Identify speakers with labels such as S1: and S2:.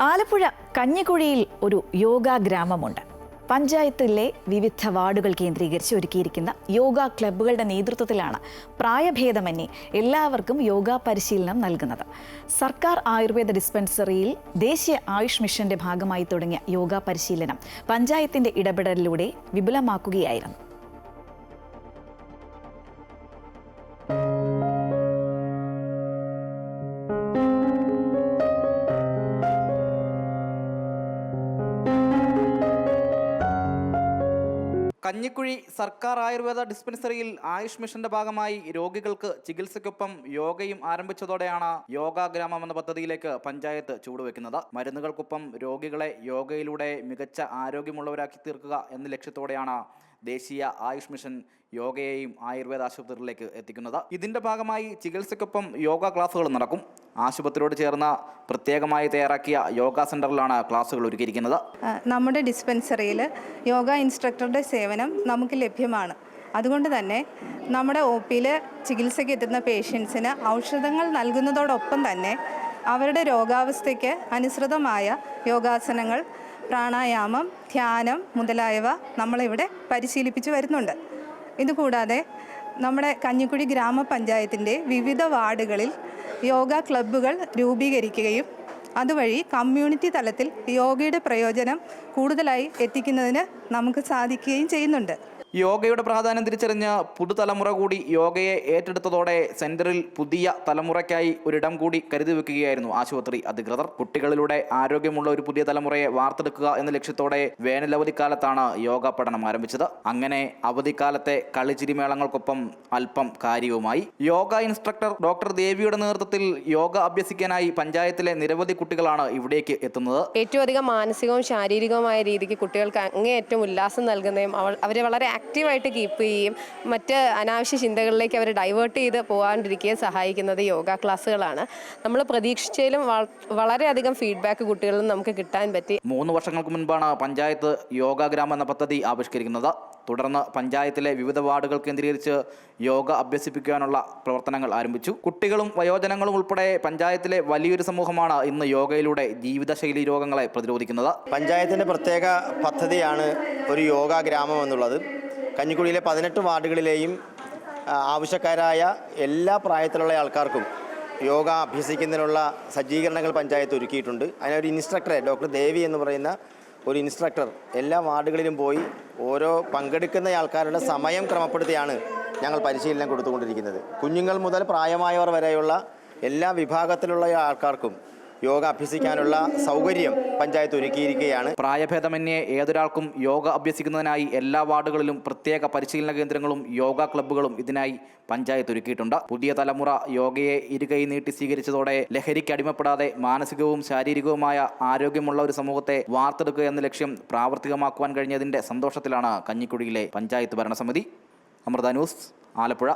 S1: ആലപ്പുഴ കഞ്ഞിക്കുഴിയിൽ ഒരു യോഗാ ഗ്രാമമുണ്ട്. പഞ്ചായത്തിലെ വിവിധ വാർഡുകൾ കേന്ദ്രീകരിച്ച് ഒരുക്കിയിരിക്കുന്ന യോഗ ക്ലബ്ബുകളുടെ നേതൃത്വത്തിലാണ് പ്രായഭേദമന്യേ എല്ലാവർക്കും യോഗ പരിശീലനം നൽകുന്നത്. സർക്കാർ ആയുർവേദ ഡിസ്പെൻസറിയിൽ ദേശീയ ആയുഷ് മിഷന്റെ ഭാഗമായി തുടങ്ങിയ യോഗ പരിശീലനം പഞ്ചായത്തിന്റെ ഇടപെടലിലൂടെ വിപുലമാക്കുകയായിരുന്നു.
S2: കഞ്ഞിക്കുഴി സർക്കാർ ആയുർവേദ ഡിസ്പെൻസറിയിൽ ആയുഷ് മിഷന്റെ ഭാഗമായി രോഗികൾക്ക് ചികിത്സയ്ക്കൊപ്പം യോഗയും ആരംഭിച്ചതോടെയാണ് യോഗ ഗ്രാമം എന്ന പദ്ധതിയിലേക്ക് പഞ്ചായത്ത് ചുവടുവെക്കുന്നത്. മരുന്നുകൾക്കൊപ്പം രോഗികളെ യോഗയിലൂടെ മികച്ച ആരോഗ്യമുള്ളവരാക്കി തീർക്കുക എന്ന ലക്ഷ്യത്തോടെയാണ് ദേശീയ ആയുഷ് മിഷൻ യോഗയെയും ആയുർവേദ ആശുപത്രികളിലേക്ക് എത്തിക്കുന്നത്. ഇതിന്റെ ഭാഗമായി ചികിത്സയ്ക്കൊപ്പം യോഗ ക്ലാസുകൾ നടക്കും. ആശുപത്രിയോട് ചേർന്ന പ്രത്യേകമായി തയ്യാറാക്കിയ യോഗ സെന്ററിലാണ് ക്ലാസുകൾ ഒരുക്കിയിരിക്കുന്നത്.
S3: നമ്മുടെ ഡിസ്പെൻസറിയിൽ യോഗ ഇൻസ്ട്രക്ടറുടെ സേവനം നമുക്ക് ലഭ്യമാണ്. അതുകൊണ്ട് തന്നെ നമ്മുടെ ഒ പിയിൽ ചികിത്സയ്ക്ക് എത്തുന്ന പേഷ്യൻസിന് ഔഷധങ്ങൾ നൽകുന്നതോടൊപ്പം തന്നെ അവരുടെ രോഗാവസ്ഥയ്ക്ക് അനുസൃതമായ യോഗാസനങ്ങൾ പ്രാണായാമം ധ്യാനം മുതലായവ നമ്മളിവിടെ പരിശീലിപ്പിച്ചു വരുന്നുണ്ട്. ഇതുകൂടാതെ നമ്മുടെ കഞ്ഞിക്കുഴി ഗ്രാമപഞ്ചായത്തിന്റെ വിവിധ വാർഡുകളിൽ യോഗ ക്ലബ്ബുകൾ രൂപീകരിക്കുകയും അതുവഴി കമ്മ്യൂണിറ്റി തലത്തിൽ യോഗയുടെ പ്രയോജനം കൂടുതലായി എത്തിക്കുന്നതിന് നമുക്ക് സാധിക്കുകയും ചെയ്യുന്നുണ്ട്.
S2: യോഗയുടെ പ്രാധാന്യം തിരിച്ചറിഞ്ഞ പുതുതലമുറ കൂടി യോഗയെ ഏറ്റെടുത്തതോടെ സെന്ററിൽ പുതിയ തലമുറയ്ക്കായി ഒരിടം കൂടി കരുതി വെക്കുകയായിരുന്നു ആശുപത്രി അധികൃതർ. കുട്ടികളിലൂടെ ആരോഗ്യമുള്ള ഒരു പുതിയ തലമുറയെ വാർത്തെടുക്കുക എന്ന ലക്ഷ്യത്തോടെ വേനലവധിക്കാലത്താണ് യോഗ പഠനം ആരംഭിച്ചത്. അങ്ങനെ അവധിക്കാലത്തെ കളിച്ചിരിമേളങ്ങൾക്കൊപ്പം അല്പം കാര്യവുമായി. യോഗ ഇൻസ്ട്രക്ടർ ഡോക്ടർ ദേവിയുടെ നേതൃത്വത്തിൽ യോഗ അഭ്യസിക്കാനായി പഞ്ചായത്തിലെ നിരവധി കുട്ടികളാണ് ഇവിടേക്ക് എത്തുന്നത്.
S4: ഏറ്റവും അധികം മാനസികവും ശാരീരികവുമായ രീതിക്ക് കുട്ടികൾക്ക് അങ്ങേയറ്റം ഉല്ലാസം നൽകുന്നതും അവരെ വളരെ ആക്റ്റീവായിട്ട് കീപ്പ് ചെയ്യുകയും മറ്റ് അനാവശ്യ ചിന്തകളിലേക്ക് അവരെ ഡൈവേർട്ട് ചെയ്ത് പോകാണ്ടിരിക്കുകയും സഹായിക്കുന്നത് യോഗ ക്ലാസ്സുകളാണ്. നമ്മൾ പ്രതീക്ഷിച്ചതിലും വള- വളരെയധികം ഫീഡ്ബാക്ക് കുട്ടികളിൽ നിന്ന് നമുക്ക് കിട്ടാൻ പറ്റി.
S2: മൂന്ന് വർഷങ്ങൾക്ക് മുൻപാണ് പഞ്ചായത്ത് യോഗാഗ്രാം എന്ന പദ്ധതി ആവിഷ്കരിക്കുന്നത്. തുടർന്ന് പഞ്ചായത്തിലെ വിവിധ വാർഡുകൾ കേന്ദ്രീകരിച്ച് യോഗ അഭ്യസിപ്പിക്കാനുള്ള പ്രവർത്തനങ്ങൾ ആരംഭിച്ചു. കുട്ടികളും വയോജനങ്ങളും ഉൾപ്പെടെ പഞ്ചായത്തിലെ വലിയൊരു സമൂഹമാണ് ഇന്ന് യോഗയിലൂടെ ജീവിതശൈലി രോഗങ്ങളെ പ്രതിരോധിക്കുന്നത്.
S5: പഞ്ചായത്തിന്റെ പ്രത്യേക പദ്ധതിയാണ് ഒരു യോഗ ഗ്രാമം എന്നുള്ളത്. കഞ്ഞിക്കുഴിയിലെ പതിനെട്ട് വാർഡുകളിലെയും ആവശ്യക്കാരായ എല്ലാ പ്രായത്തിലുള്ള ആൾക്കാർക്കും യോഗ അഭ്യസിക്കുന്നതിനുള്ള സജ്ജീകരണങ്ങൾ പഞ്ചായത്ത് ഒരുക്കിയിട്ടുണ്ട്. അതിനൊരു ഇൻസ്ട്രക്ടറെ ഡോക്ടർ ദേവി എന്ന് പറയുന്ന ഒരു ഇൻസ്ട്രക്ടർ എല്ലാ വാർഡുകളിലും പോയി ഓരോ പങ്കെടുക്കുന്ന ആൾക്കാരുടെ സമയം ക്രമപ്പെടുത്തിയാണ് ഞങ്ങൾ പരിശീലനം കൊടുത്തുകൊണ്ടിരിക്കുന്നത്. കുഞ്ഞുങ്ങൾ മുതൽ പ്രായമായവർ വരെയുള്ള എല്ലാ വിഭാഗത്തിലുള്ള ആൾക്കാർക്കും യോഗ അഭ്യസിക്കാനുള്ള സൗകര്യം പഞ്ചായത്ത് ഒരുക്കിയിരിക്കുകയാണ്.
S2: പ്രായഭേദമന്യേ ഏതൊരാൾക്കും യോഗ അഭ്യസിക്കുന്നതിനായി എല്ലാ വാർഡുകളിലും പ്രത്യേക പരിശീലന കേന്ദ്രങ്ങളും യോഗ ക്ലബ്ബുകളും ഇതിനായി പഞ്ചായത്ത് ഒരുക്കിയിട്ടുണ്ട്. പുതിയ തലമുറ യോഗയെ ഇരുകൈ നീട്ടി സ്വീകരിച്ചതോടെ ലഹരിക്ക് അടിമപ്പെടാതെ മാനസികവും ശാരീരികവുമായ ആരോഗ്യമുള്ള ഒരു സമൂഹത്തെ വാർത്തെടുക്കുക എന്ന ലക്ഷ്യം പ്രാവർത്തികമാക്കുവാൻ കഴിഞ്ഞതിന്റെ സന്തോഷത്തിലാണ് കഞ്ഞിക്കുഴിയിലെ പഞ്ചായത്ത് ഭരണസമിതി. അമൃത ന്യൂസ് ആലപ്പുഴ.